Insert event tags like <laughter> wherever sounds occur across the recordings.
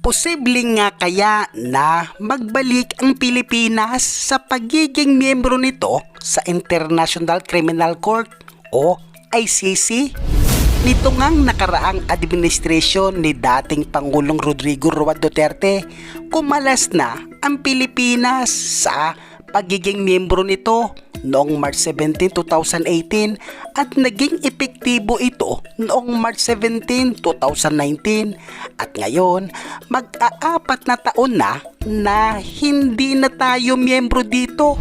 Posibleng nga kaya na magbalik ang Pilipinas sa pagiging miyembro nito sa International Criminal Court o ICC? Nito ngang nakaraang administrasyon ni dating Pangulong Rodrigo Roa Duterte, kumalas na ang Pilipinas sa pagiging miyembro nito noong March 17, 2018 at naging epektibo ito noong March 17, 2019 at ngayon mag-aapat na taon na na hindi na tayo miyembro dito.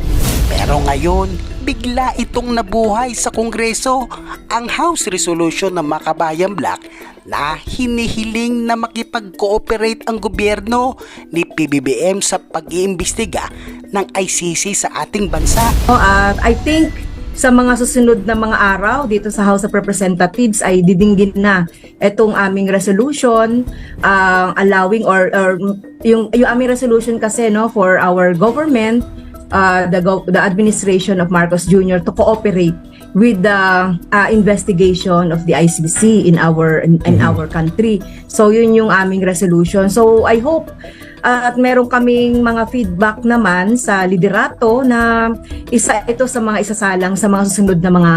Pero ngayon, bigla itong nabuhay sa Kongreso ang House Resolution ng Makabayan Black na hinihiling na makipag-cooperate ang gobyerno ni PBBM sa pag-iimbestiga ng ICC sa ating bansa. Uh, I think sa mga susunod na mga araw dito sa House of Representatives ay didinggin na itong aming resolution uh, allowing or, or yung yung aming resolution kasi no for our government uh, the the administration of Marcos Jr. to cooperate with the uh, investigation of the ICC in our in, in our country. So yun yung aming resolution. So I hope uh, at meron kaming mga feedback naman sa liderato na isa ito sa mga isasalang sa mga susunod na mga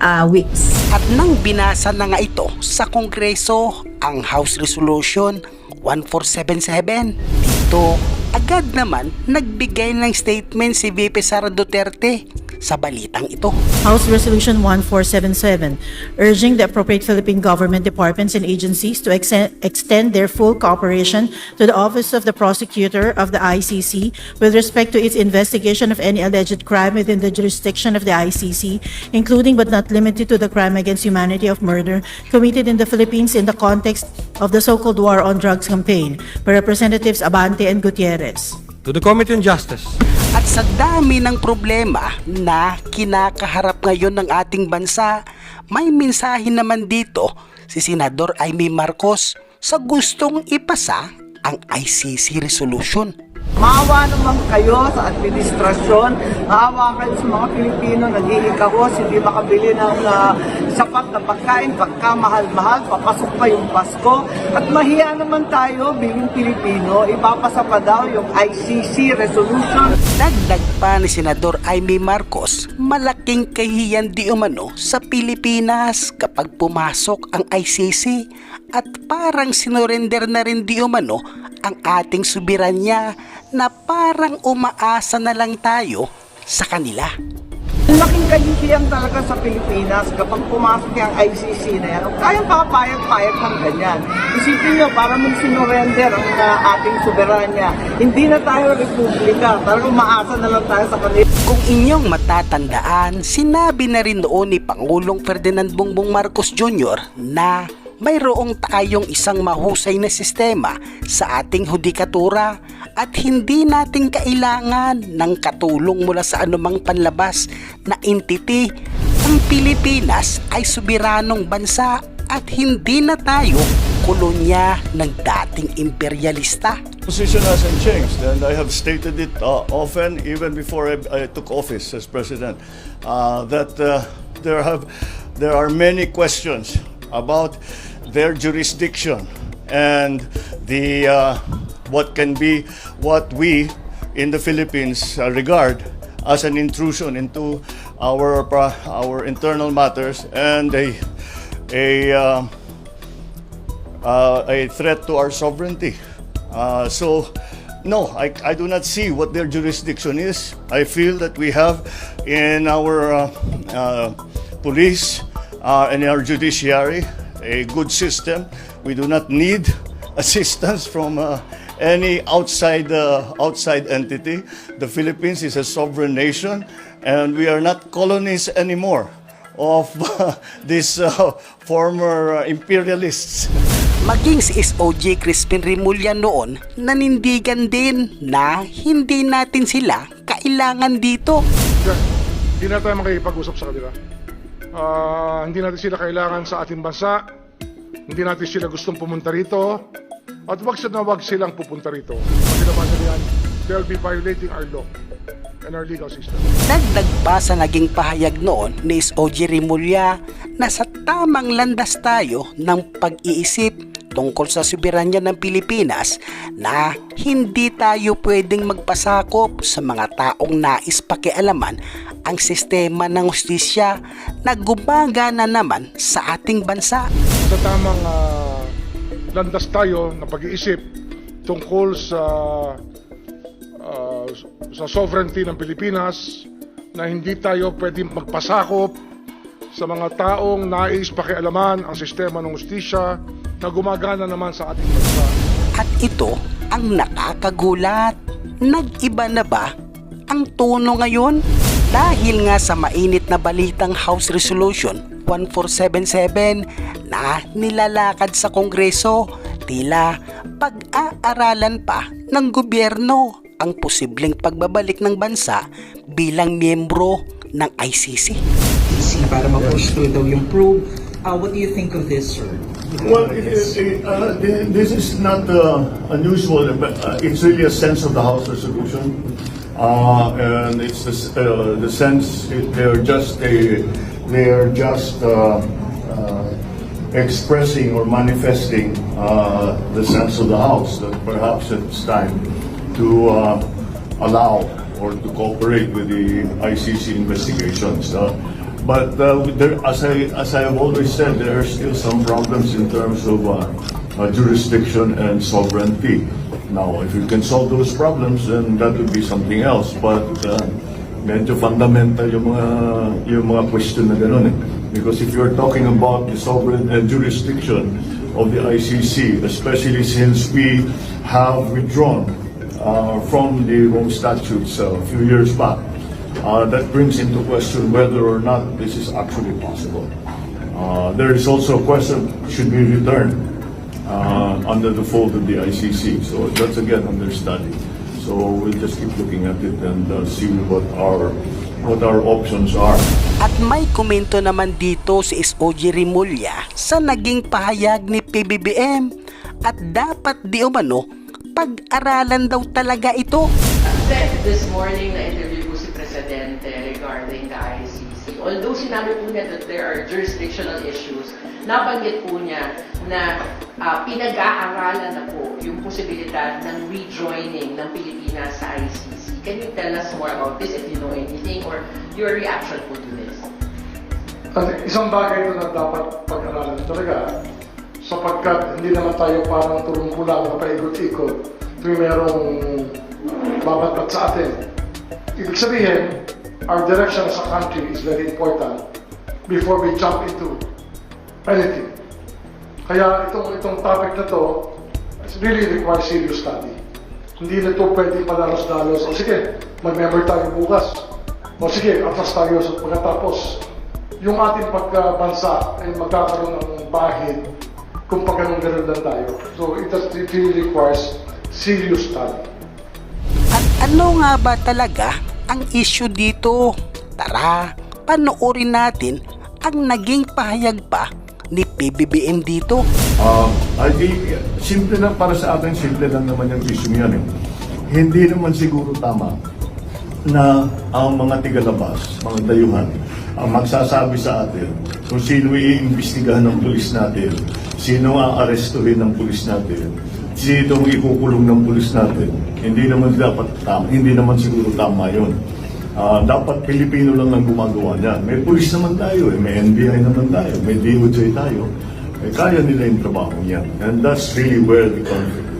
uh, weeks. At nang binasa na nga ito sa Kongreso ang House Resolution 1477, dito agad naman nagbigay ng statement si VP Sara Duterte sa balitang ito. House Resolution 1477, urging the appropriate Philippine government departments and agencies to exe- extend their full cooperation to the Office of the Prosecutor of the ICC with respect to its investigation of any alleged crime within the jurisdiction of the ICC, including but not limited to the crime against humanity of murder committed in the Philippines in the context of the so-called war on drugs campaign by Representatives Abante and Gutierrez. To the Committee on Justice. At sa dami ng problema na kinakaharap ngayon ng ating bansa, may mensahe naman dito si Senador Amy Marcos sa gustong ipasa ang ICC resolution. Maawa naman kayo sa administrasyon, maawa kayo sa mga Pilipino nag-iikahos, hindi makabili ng ah, sapat na pagkain, pagkamahal-mahal, papasok pa yung Pasko. At mahiya naman tayo bilang Pilipino, ipapasa pa daw yung ICC resolution. Dagdag pa ni Senador Amy Marcos, malaking kahiyan di umano sa Pilipinas kapag pumasok ang ICC at parang sinurrender na rin di umano ang ating soberanya na parang umaasa na lang tayo sa kanila. Ang laking kahihiyan talaga sa Pilipinas kapag pumasok yung ICC na yan. Kayang papayag-payag ng ganyan. Isipin nyo, para mong sinurrender ang ah, ating soberanya. Hindi na tayo republika. Talagang umaasa na lang tayo sa kanila. Kung inyong matatandaan, sinabi na rin noon ni Pangulong Ferdinand Bongbong Marcos Jr. na mayroong tayong isang mahusay na sistema sa ating hudikatura at hindi natin kailangan ng katulong mula sa anumang panlabas na entity. Ang Pilipinas ay soberanong bansa at hindi na tayo kolonya ng dating imperialista. position hasn't changed, and I have stated it uh, often, even before I, I took office as president, uh, that uh, there have there are many questions about their jurisdiction and the uh, what can be what we in the Philippines uh, regard as an intrusion into our our internal matters and a a um, uh, a threat to our sovereignty. Uh, so, no, I, I do not see what their jurisdiction is. I feel that we have in our uh, uh, police uh, and our judiciary a good system. We do not need assistance from uh, any outside uh, outside entity. The Philippines is a sovereign nation, and we are not colonies anymore of <laughs> uh, these uh, former uh, imperialists. Maging si SOJ Crispin Rimulya noon, nanindigan din na hindi natin sila kailangan dito. Sir, hindi na tayo makikipag-usap sa kanila. Ah, hindi natin sila kailangan sa ating bansa. Hindi natin sila gustong pumunta rito. At wag na wag silang pupunta rito. Pag ginawa nila yan, they'll be violating our law and our legal system. Dagdag pa sa naging pahayag noon ni SOJ Rimulya na sa tamang landas tayo ng pag-iisip tungkol sa soberanya ng Pilipinas na hindi tayo pwedeng magpasakop sa mga taong nais pakialaman ang sistema ng hustisya na gumagana naman sa ating bansa. Sa tamang ah, landas tayo na pag-iisip tungkol sa ah, sa sovereignty ng Pilipinas na hindi tayo pwedeng magpasakop sa mga taong nais pakialaman ang sistema ng ustisya na gumagana naman sa ating bansa. At ito ang nakakagulat. Nag-iba na ba ang tono ngayon? Dahil nga sa mainit na balitang House Resolution 1477 na nilalakad sa Kongreso, tila pag-aaralan pa ng gobyerno ang posibleng pagbabalik ng bansa bilang miyembro ng ICC. DC para ma-push through daw yung probe. Uh, what do you think of this, sir? Well, it, it, uh, thi- this is not uh, unusual, but uh, it's really a sense of the House resolution. Uh, and it's the, uh, the sense they're just a, they're just uh, expressing or manifesting the sense of the House that perhaps it's time to allow or to cooperate with the ICC investigations. But uh, there, as I as I have always said, there are still some problems in terms of uh, uh, jurisdiction and sovereignty. Now, if you can solve those problems, then that would be something else. But uh, medyo fundamental yung mga yung mga question na eh. Because if you're talking about the sovereign uh, jurisdiction of the ICC, especially since we have withdrawn uh, from the Rome statutes uh, a few years back, uh, that brings into question whether or not this is actually possible. Uh, there is also a question, should we return uh, under the fold of the ICC? So that's again under study. So we'll just keep looking at it and uh, see what our what our options are. At may komento naman dito si SOG Rimulya sa naging pahayag ni PBBM at dapat di umano pag-aralan daw talaga ito. Sec, this morning na-interview ko si Presidente regarding the ICC. Although sinabi po niya that there are jurisdictional issues, nabanggit po niya na ah, pinag-aaralan na po yung posibilidad ng rejoining ng Pilipinas sa ICC. Can you tell us more about this if you know anything or your reaction po to this? At isang bagay ito na dapat pag-aralan talaga sapagkat hindi naman tayo parang tulong-kulang na paikot-ikot tuwing merong babatbat sa atin. Ibig sabihin, our direction as a country is very important before we jump into anything. Kaya itong itong topic na to, it really requires serious study. Hindi na ito pwede padalos-dalos. O sige, mag-member tayo bukas. O sige, atras tayo sa pagkatapos. Yung ating pagkabansa ay magkakaroon ng bahid kung pag ganun-ganun lang tayo. So it, has, it really requires serious study. At ano nga ba talaga ang issue dito? Tara, panoorin natin ang naging pahayag pa ni PBBM dito. Um, I think, simple lang para sa akin, simple lang naman yung issue yan eh. Hindi naman siguro tama na ang mga tigalabas, mga dayuhan, ang magsasabi sa atin kung sino iimbestigahan ng pulis natin, sino ang arestuhin ng pulis natin, sino ang ikukulong ng pulis natin. Hindi naman dapat tama, hindi naman siguro tama yun. Ah, dapat Pilipino lang ang gumagawa niyan. May pulis naman tayo, eh. may NBI naman tayo, may DOJ tayo. Eh, kaya nila yung trabaho niyan. And that's really where the conflict